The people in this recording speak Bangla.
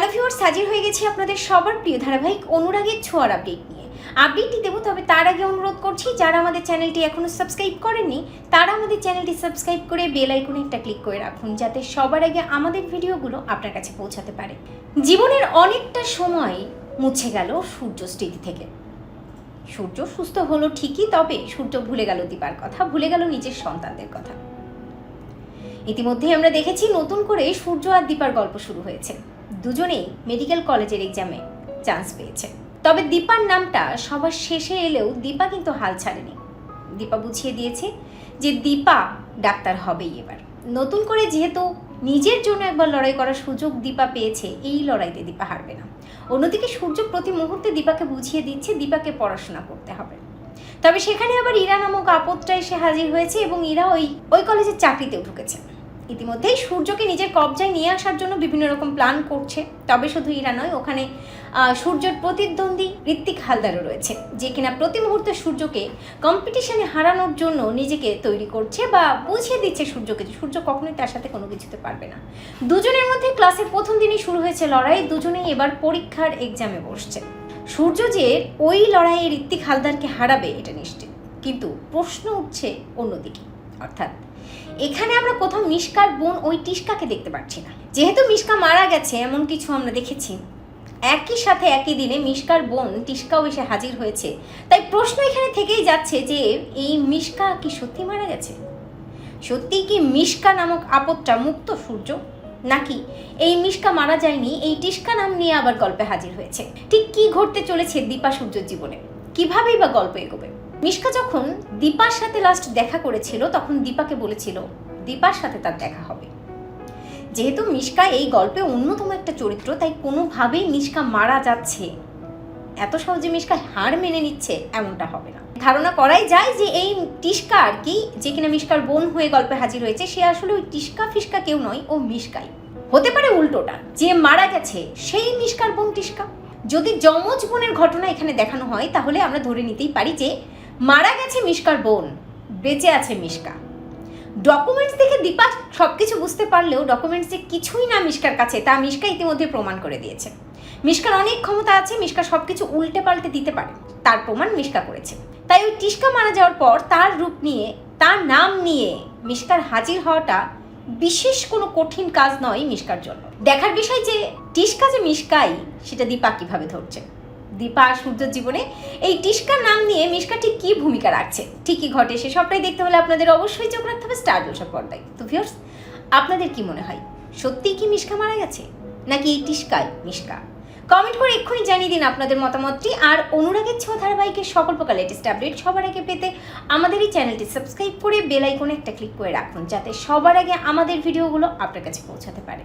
হ্যালো ভিউয়ার্স হাজির হয়ে গেছি আপনাদের সবার প্রিয় ধারাবাহিক অনুরাগের ছোঁয়ার আপডেট নিয়ে। আপডেটটি দেবো, তবে তার আগে অনুরোধ করছি, যারা আমাদের চ্যানেলটি এখনও সাবস্ক্রাইব করেননি, তারা আমাদের চ্যানেলটি সাবস্ক্রাইব করে বেল আইকনে একটা ক্লিক করে রাখুন, যাতে সবার আগে আমাদের ভিডিওগুলো আপনার কাছে পৌঁছাতে পারে। জীবনের অনেকটা সময় মুছে গেল সূর্য স্মৃতি থেকে। সূর্য সুস্থ হলো ঠিকই, তবে সূর্য ভুলে গেল দীপার কথা, ভুলে গেল নিজের সন্তানদের কথা। ইতিমধ্যেই আমরা দেখেছি নতুন করে সূর্য আর দীপার গল্প শুরু হয়েছে। দুজনেই মেডিকেল কলেজের এক্সামে চান্স পেয়েছে। তবে দীপার নামটা সবার শেষে এলেও দীপা কিন্তু হাল ছাড়েনি। দীপা বুঝিয়ে দিয়েছে যে দীপা ডাক্তার হবেই এবার। নতুন করে যেহেতু নিজের জন্য একবার লড়াই করার সুযোগ দীপা পেয়েছে, এই লড়াইতে দীপা হারবে না। অন্যদিকে সূর্য প্রতি মুহূর্তে দীপাকে বুঝিয়ে দিচ্ছে দীপাকে পড়াশোনা করতে হবে। তবে সেখানে আবার ইরা নামক আপদটা এসে হাজির হয়েছে এবং ইরা ওই ওই কলেজের চাকরিতেও ঢুকেছে। ইতিমধ্যেই সূর্যকে নিজের কবজায় নিয়ে আসার জন্য বিভিন্ন রকম প্ল্যান করছে। তবে শুধু ইরা নয়, ওখানে সূর্যর প্রতিদ্বন্দ্বী ঋত্বিক হালদারও রয়েছে, যে কিনা প্রতি মুহূর্তে সূর্যকে কম্পিটিশনে হারানোর জন্য নিজেকে তৈরি করছে বা বুঝিয়ে দিচ্ছে সূর্যকে সূর্য কখনোই তার সাথে কোনো কিছুতে পারবে না। দুজনের মধ্যে ক্লাসের প্রথম দিনই শুরু হয়েছে লড়াই, দুজনেই এবার পরীক্ষার এক্সামে বসছে। সূর্য যে ওই লড়াইয়ে ঋত্বিক হালদারকে হারাবে, এটা নিশ্চিত। কিন্তু প্রশ্ন উঠছে অন্যদিকে, অর্থাৎ এখানে আমরা কোথাও মিশকার বোন ওই টিস্কাকে দেখতে পাচ্ছি না। যেহেতু মিশকা মারা গেছে, এমন কিছু আমরা দেখেছি। একই সাথে একই দিনে মিশকার বোন টিস্কাও এসে হাজির হয়েছে। তাই প্রশ্ন এখানে থেকেই যাচ্ছে যে, এই মিশকা কি সত্যি মারা গেছে? সত্যিই কি মিশকা নামক আপদটা মুক্ত সূর্য? নাকি এই মিশকা মারা যায়নি, এই টিস্কা নাম নিয়ে আবার গল্পে হাজির হয়েছে? ঠিক কি ঘটতে চলেছে দীপা সূর্যর জীবনে? কিভাবেই বা গল্প এগোবে? মিশকা যখন দীপার সাথে লাস্ট দেখা করেছিল, তখন দীপাকে বলেছিল, দীপার সাথে তার দেখা হবে। যেহেতু মিশকা এই গল্পে অন্যতম একটা চরিত্র, তাই কোনোভাবেই মিশকা মারা যাচ্ছে, এত সহজে মিশকা হার মেনে নিচ্ছে এমনটা হবে না। ধারণা করাই যায় যে এই টিস্কা আর কি, যে কিনা মিশকার বোন হয়ে গল্পে হাজির হয়েছে, সে আসলে ওই টিস্কা ফিস্কা কেউ নয়, ও মিশকাই। হতে পারে উল্টোটা, যে মারা গেছে, সেই মিশকার বোন টিস্কা যদি যমজ বোনের ঘটনা এখানে দেখানো হয়, তাহলে আমরা ধরে নিতেই পারি যে মারা গেছে মিশকার বোন, বেঁচে আছে মিশকা। ডকুমেন্টস দেখে দীপা সব কিছু বুঝতে পারলেও ডকুমেন্টস যে কিছুই না মিশকার কাছে, তা মিশকা ইতিমধ্যে প্রমাণ করে দিয়েছে। মিশকার অনেক ক্ষমতা আছে, মিশকা সব কিছু উল্টে পাল্টে দিতে পারে, তার প্রমাণ মিশকা করেছে। তাই ওই টিস্কা মারা যাওয়ার পর তার রূপ নিয়ে, তার নাম নিয়ে মিশকার হাজির হওয়াটা বিশেষ কোনো কঠিন কাজ নয় মিশকার জন্য। দেখার বিষয় যে টিস্কা যে মিশকাই, সেটা দীপা কীভাবে ধরছে? দীপা আর জীবনে এই টিস্কার নাম নিয়ে মিশকা ঠিক কী ভূমিকা রাখছে? ঠিকই ঘটে সে সবটাই দেখতে হলে আপনাদের অবশ্যই চোখ রাখতে হবে স্টার জলসার পর্দায়। তো ভিউয়ার্স আপনাদের কি মনে হয়? সত্যিই কি মিশকা মারা গেছে? নাকি এই টিস্কাই মিশকা? কমেন্ট করে এক্ষুনি জানিয়ে দিন আপনাদের মতামতটি আর অনুরাগের ছোঁয়া ধারাবাহিকের সকল প্রকার লেটেস্ট আপডেট সবার আগে পেতে আমাদের এই চ্যানেলটি সাবস্ক্রাইব করে বেল আইকনে একটা ক্লিক করে রাখুন, যাতে সবার আগে আমাদের ভিডিওগুলো আপনার কাছে পৌঁছাতে পারে।